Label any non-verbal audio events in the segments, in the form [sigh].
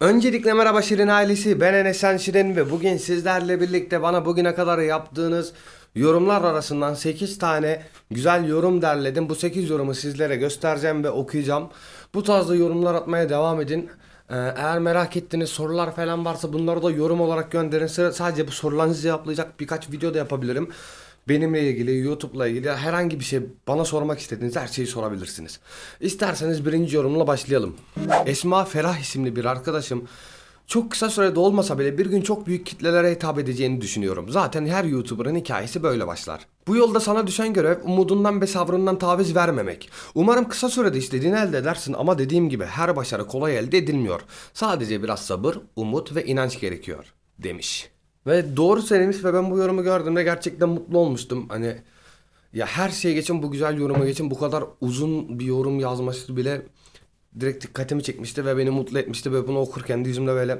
Öncelikle merhaba Şirin ailesi. Ben Enes Sen Şirin ve bugün sizlerle birlikte bana bugüne kadar yaptığınız yorumlar arasından 8 tane güzel yorum derledim. Bu 8 yorumu sizlere göstereceğim ve okuyacağım. Bu tarzda yorumlar atmaya devam edin. Ee, eğer merak ettiğiniz sorular falan varsa bunları da yorum olarak gönderin. Sadece bu sorularınızı cevaplayacak birkaç video da yapabilirim. Benimle ilgili, YouTube'la ilgili herhangi bir şey bana sormak istediğiniz her şeyi sorabilirsiniz. İsterseniz birinci yorumla başlayalım. Esma Ferah isimli bir arkadaşım çok kısa sürede olmasa bile bir gün çok büyük kitlelere hitap edeceğini düşünüyorum. Zaten her YouTuber'ın hikayesi böyle başlar. Bu yolda sana düşen görev umudundan ve sabrından taviz vermemek. Umarım kısa sürede istediğini elde edersin ama dediğim gibi her başarı kolay elde edilmiyor. Sadece biraz sabır, umut ve inanç gerekiyor demiş. Ve doğru söylemiş ve ben bu yorumu gördüğümde gerçekten mutlu olmuştum. Hani ya her şeye geçin bu güzel yoruma geçin bu kadar uzun bir yorum yazması bile direkt dikkatimi çekmişti ve beni mutlu etmişti ve bunu okurken de yüzümde böyle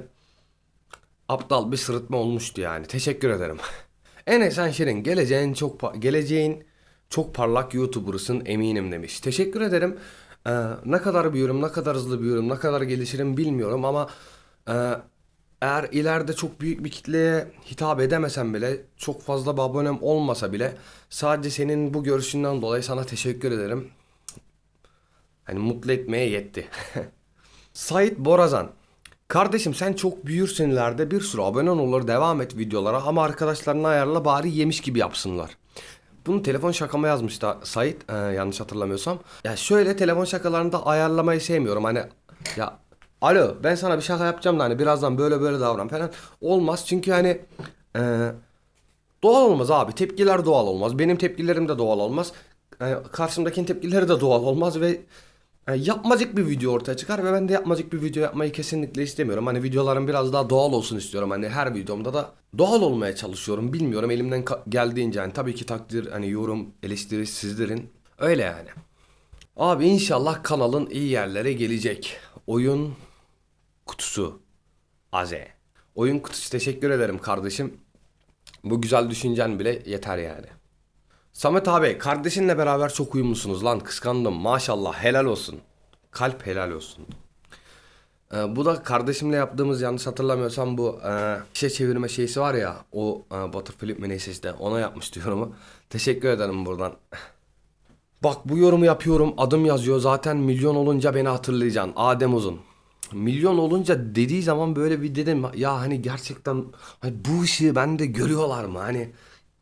aptal bir sırıtma olmuştu yani. Teşekkür ederim. [laughs] Enes sen Şirin geleceğin çok geleceğin çok parlak YouTuber'ısın eminim demiş. Teşekkür ederim. Ee, ne kadar büyürüm, ne kadar hızlı büyürüm, ne kadar gelişirim bilmiyorum ama e, eğer ileride çok büyük bir kitleye hitap edemesem bile, çok fazla bir abonem olmasa bile sadece senin bu görüşünden dolayı sana teşekkür ederim. Hani mutlu etmeye yetti. [laughs] Sait Borazan. Kardeşim sen çok büyürsün ileride bir sürü abonen olur devam et videolara ama arkadaşlarına ayarla bari yemiş gibi yapsınlar. Bunu telefon şakama yazmıştı Sait e, yanlış hatırlamıyorsam. Ya şöyle telefon şakalarında ayarlamayı sevmiyorum hani ya alo ben sana bir şaka yapacağım da hani birazdan böyle böyle davran falan olmaz çünkü hani e, Doğal olmaz abi. Tepkiler doğal olmaz. Benim tepkilerim de doğal olmaz. Yani karşımdakinin tepkileri de doğal olmaz ve yani yapmacık bir video ortaya çıkar ve ben de yapmacık bir video yapmayı kesinlikle istemiyorum. Hani videolarım biraz daha doğal olsun istiyorum. Hani her videomda da doğal olmaya çalışıyorum. Bilmiyorum elimden geldiğince yani tabii ki takdir hani yorum eleştiri sizlerin. Öyle yani. Abi inşallah kanalın iyi yerlere gelecek. Oyun kutusu. Aze. Oyun kutusu teşekkür ederim kardeşim. Bu güzel düşüncen bile yeter yani. Samet abi kardeşinle beraber çok uyumlusunuz lan kıskandım maşallah helal olsun. Kalp helal olsun. Ee, bu da kardeşimle yaptığımız yanlış hatırlamıyorsam bu e, şişe çevirme şeysi var ya o e, Butterflip mi neyse işte ona yapmıştı yorumu. Teşekkür ederim buradan. Bak bu yorumu yapıyorum adım yazıyor zaten milyon olunca beni hatırlayacaksın Adem Uzun. Milyon olunca dediği zaman böyle bir dedim ya hani gerçekten hani bu ışığı bende görüyorlar mı hani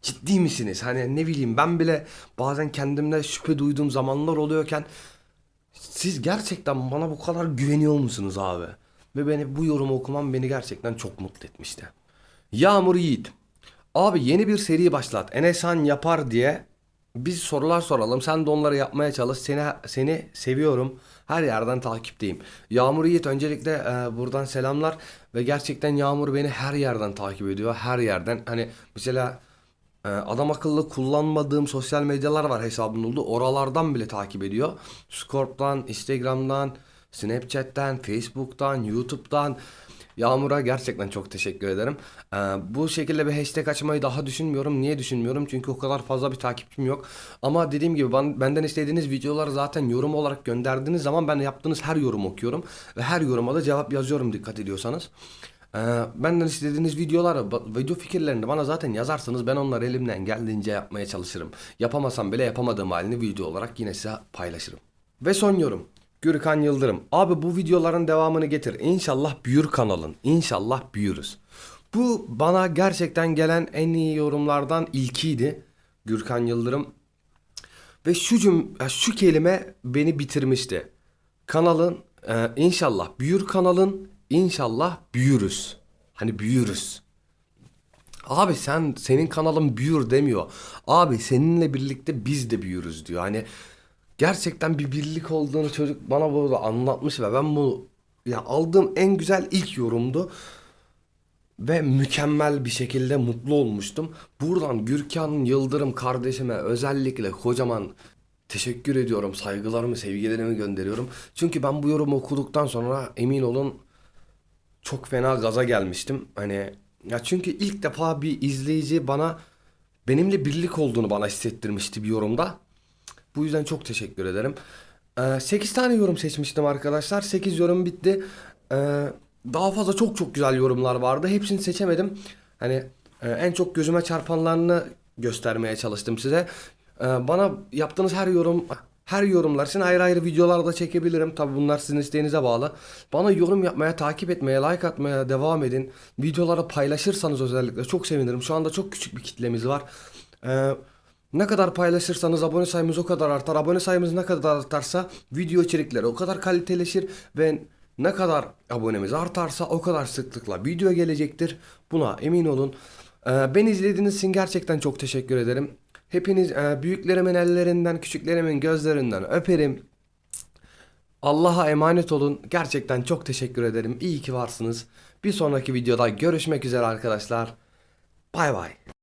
ciddi misiniz hani ne bileyim ben bile bazen kendimde şüphe duyduğum zamanlar oluyorken siz gerçekten bana bu kadar güveniyor musunuz abi? Ve beni bu yorumu okumam beni gerçekten çok mutlu etmişti. Yağmur Yiğit. Abi yeni bir seri başlat. Enesan yapar diye biz sorular soralım. Sen de onları yapmaya çalış. Seni seni seviyorum. Her yerden takipteyim. Yağmur Yiğit öncelikle e, buradan selamlar ve gerçekten Yağmur beni her yerden takip ediyor. Her yerden. Hani mesela ee, Adam akıllı kullanmadığım sosyal medyalar var hesabımın olduğu. Oralardan bile takip ediyor. Scorp'tan, Instagram'dan, Snapchat'ten, Facebook'tan, YouTube'dan. Yağmur'a gerçekten çok teşekkür ederim. Ee, bu şekilde bir hashtag açmayı daha düşünmüyorum. Niye düşünmüyorum? Çünkü o kadar fazla bir takipçim yok. Ama dediğim gibi ben, benden istediğiniz videoları zaten yorum olarak gönderdiğiniz zaman ben yaptığınız her yorum okuyorum. Ve her yoruma da cevap yazıyorum dikkat ediyorsanız. Ee, benden istediğiniz videoları, video fikirlerini bana zaten yazarsanız ben onları elimden geldiğince yapmaya çalışırım. Yapamasam bile yapamadığım halini video olarak yine size paylaşırım. Ve son yorum. Gürkan Yıldırım. Abi bu videoların devamını getir. İnşallah büyür kanalın. İnşallah büyürüz. Bu bana gerçekten gelen en iyi yorumlardan ilkiydi. Gürkan Yıldırım. Ve şu cüm şu kelime beni bitirmişti. Kanalın e, inşallah büyür kanalın inşallah büyürüz. Hani büyürüz. Abi sen senin kanalın büyür demiyor. Abi seninle birlikte biz de büyürüz diyor. Hani gerçekten bir birlik olduğunu çocuk bana burada anlatmış ve ben bu ya aldığım en güzel ilk yorumdu ve mükemmel bir şekilde mutlu olmuştum. Buradan Gürkan Yıldırım kardeşime özellikle kocaman teşekkür ediyorum. Saygılarımı, sevgilerimi gönderiyorum. Çünkü ben bu yorumu okuduktan sonra emin olun çok fena gaza gelmiştim. Hani ya çünkü ilk defa bir izleyici bana benimle birlik olduğunu bana hissettirmişti bir yorumda. Bu yüzden çok teşekkür ederim. Ee, 8 tane yorum seçmiştim arkadaşlar. 8 yorum bitti. Ee, daha fazla çok çok güzel yorumlar vardı. Hepsini seçemedim. Hani e, en çok gözüme çarpanlarını göstermeye çalıştım size. E, bana yaptığınız her yorum her yorumlar için ayrı ayrı videolarda çekebilirim. Tabi bunlar sizin isteğinize bağlı. Bana yorum yapmaya, takip etmeye, like atmaya devam edin. Videoları paylaşırsanız özellikle çok sevinirim. Şu anda çok küçük bir kitlemiz var. E, ne kadar paylaşırsanız abone sayımız o kadar artar. Abone sayımız ne kadar artarsa video içerikleri o kadar kaliteleşir ve ne kadar abonemiz artarsa o kadar sıklıkla video gelecektir. Buna emin olun. Ee, beni izlediğiniz için gerçekten çok teşekkür ederim. Hepiniz e, büyüklerimin ellerinden, küçüklerimin gözlerinden öperim. Allah'a emanet olun. Gerçekten çok teşekkür ederim. İyi ki varsınız. Bir sonraki videoda görüşmek üzere arkadaşlar. Bay bay.